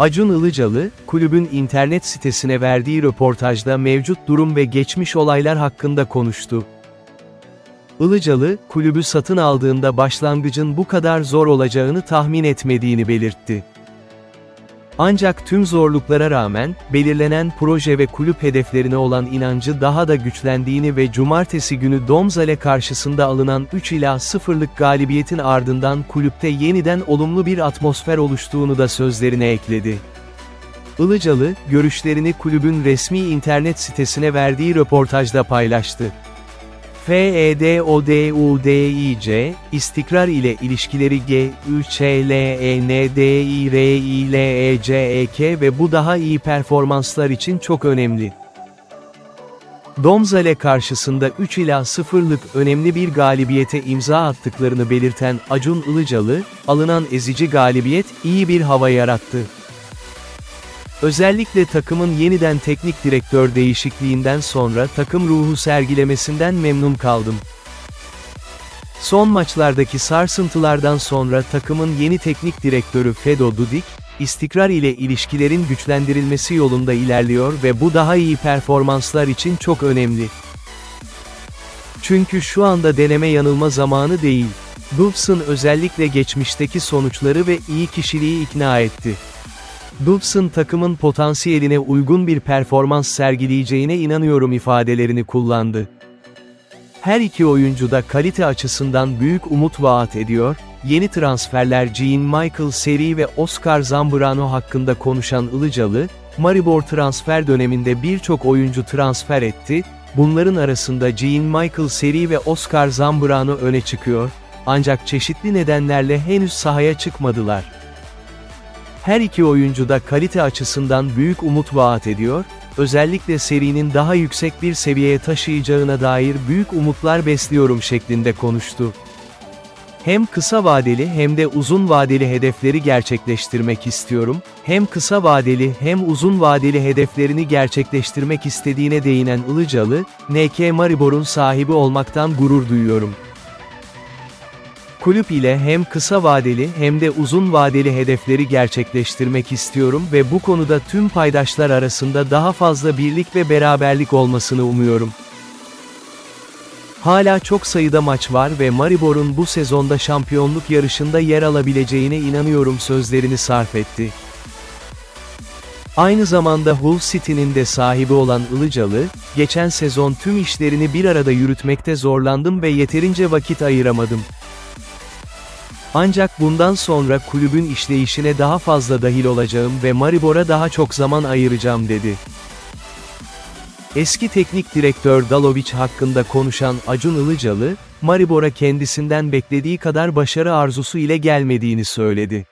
Acun Ilıcalı, kulübün internet sitesine verdiği röportajda mevcut durum ve geçmiş olaylar hakkında konuştu. Ilıcalı, kulübü satın aldığında başlangıcın bu kadar zor olacağını tahmin etmediğini belirtti. Ancak tüm zorluklara rağmen, belirlenen proje ve kulüp hedeflerine olan inancı daha da güçlendiğini ve cumartesi günü Domzale karşısında alınan 3 ila 0'lık galibiyetin ardından kulüpte yeniden olumlu bir atmosfer oluştuğunu da sözlerine ekledi. Ilıcalı, görüşlerini kulübün resmi internet sitesine verdiği röportajda paylaştı. FEDODUDIC, istikrar ile ilişkileri G, Ü, L, E, N, D, I, R, I, L, E, C, E, K ve bu daha iyi performanslar için çok önemli. Domzale karşısında 3 ila 0'lık önemli bir galibiyete imza attıklarını belirten Acun Ilıcalı, alınan ezici galibiyet iyi bir hava yarattı. Özellikle takımın yeniden teknik direktör değişikliğinden sonra takım ruhu sergilemesinden memnun kaldım. Son maçlardaki sarsıntılardan sonra takımın yeni teknik direktörü Fedo Dudik, istikrar ile ilişkilerin güçlendirilmesi yolunda ilerliyor ve bu daha iyi performanslar için çok önemli. Çünkü şu anda deneme yanılma zamanı değil. Dubson özellikle geçmişteki sonuçları ve iyi kişiliği ikna etti. Dubson takımın potansiyeline uygun bir performans sergileyeceğine inanıyorum ifadelerini kullandı. Her iki oyuncu da kalite açısından büyük umut vaat ediyor, yeni transferler Jean-Michel Seri ve Oscar Zambrano hakkında konuşan Ilıcalı, Maribor transfer döneminde birçok oyuncu transfer etti, bunların arasında Jean-Michel Seri ve Oscar Zambrano öne çıkıyor, ancak çeşitli nedenlerle henüz sahaya çıkmadılar. Her iki oyuncu da kalite açısından büyük umut vaat ediyor, özellikle serinin daha yüksek bir seviyeye taşıyacağına dair büyük umutlar besliyorum şeklinde konuştu. Hem kısa vadeli hem de uzun vadeli hedefleri gerçekleştirmek istiyorum, hem kısa vadeli hem uzun vadeli hedeflerini gerçekleştirmek istediğine değinen Ilıcalı, NK Maribor'un sahibi olmaktan gurur duyuyorum. Kulüp ile hem kısa vadeli hem de uzun vadeli hedefleri gerçekleştirmek istiyorum ve bu konuda tüm paydaşlar arasında daha fazla birlik ve beraberlik olmasını umuyorum. Hala çok sayıda maç var ve Maribor'un bu sezonda şampiyonluk yarışında yer alabileceğine inanıyorum sözlerini sarf etti. Aynı zamanda Hull City'nin de sahibi olan Ilıcalı, geçen sezon tüm işlerini bir arada yürütmekte zorlandım ve yeterince vakit ayıramadım. Ancak bundan sonra kulübün işleyişine daha fazla dahil olacağım ve Maribor'a daha çok zaman ayıracağım dedi. Eski teknik direktör Dalovic hakkında konuşan Acun Ilıcalı, Maribor'a kendisinden beklediği kadar başarı arzusu ile gelmediğini söyledi.